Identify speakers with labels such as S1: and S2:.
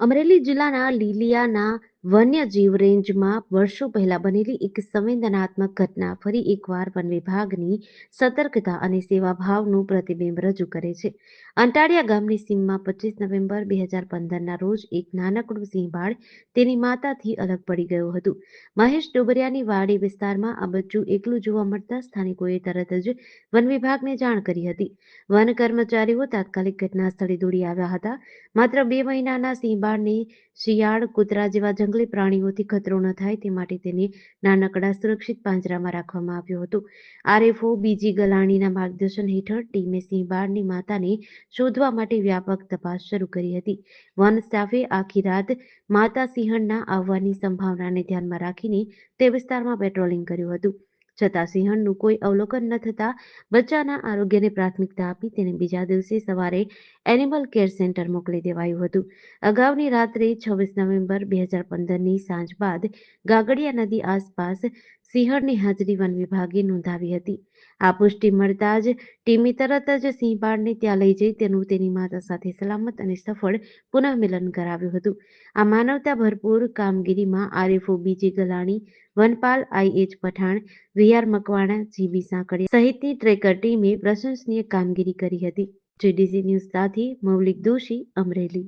S1: અમરેલી જિલ્લાના લીલિયાના વન્યજીવ રેન્જમાં વર્ષો પહેલા બનેલી એક સંવેદનાત્મક ઘટના ફરી એકવાર વન વિભાગની સતર્કતા અને સેવાભાવનું પ્રતિબિંબ રજૂ કરે છે. અંટાળિયા ગામની સીમમાં પચીસ નવેમ્બર બે હજાર પંદરના રોજ એક નાનકડું સિંહબાળ તેની માતાથી અલગ પડી ગયું હતું. મહેશ ડોબરિયાની વાડી વિસ્તારમાં આ બચ્ચું એકલું જોવા મળતા સ્થાનિકોએ તરત જ વન વિભાગને જાણ કરી હતી. વન કર્મચારીઓ તાત્કાલિક ઘટના સ્થળે દોડી આવ્યા હતા. માત્ર બે મહિનાના સિંહબાળને શિયાળ, કૂતરા જેવા જંગલી પ્રાણીઓથી ખતરો ન થાય તે માટે તેને નાનકડા સુરક્ષિત પાંજરામાં રાખવામાં આવ્યો હતો. આરએફઓ બીજી ગલાણીના માર્ગદર્શન હેઠળ ટીમે સિંહબાળની માતાને શોધવા માટે વ્યાપક તપાસ શરૂ કરી હતી. વન સ્ટાફે આખી રાત માતા સિંહણના આવવાની સંભાવનાને ધ્યાનમાં રાખીને તે વિસ્તારમાં પેટ્રોલિંગ કર્યું હતું. છતાં સિંહણનું કોઈ અવલોકન ન થતા બચ્ચાના આરોગ્યને પ્રાથમિકતા આપી તેને બીજા દિવસે સવારે એનિમલ કેર સેન્ટર મોકલી દેવાયું હતું. અગાઉની રાત્રે છવ્વીસ નવેમ્બર બે હજાર પંદરની સાંજ બાદ ગાગડિયા નદી આસપાસ સિંહણની હાજરી વન વિભાગે નોંધાવી હતી. આ પુષ્ટિ મળતા જ ટીમે તરત જ સિંહબાળને ત્યાં લઈ જઈ તેનું તેની માતા સાથે સલામત અને સફળ પુનઃમિલન કરાવ્યું હતું. આ માનવતા ભરપૂર કામગીરીમાં આરએફઓ બીજી Galani, વનપાલ IH Pathan VR Makwana, GB Sankaliya સહિતની ટ્રેકર ટીમે પ્રશંસનીય કામગીરી કરી હતી. જેડીસી ન્યૂઝ સાથે મૌલિક દોશી અમરેલી.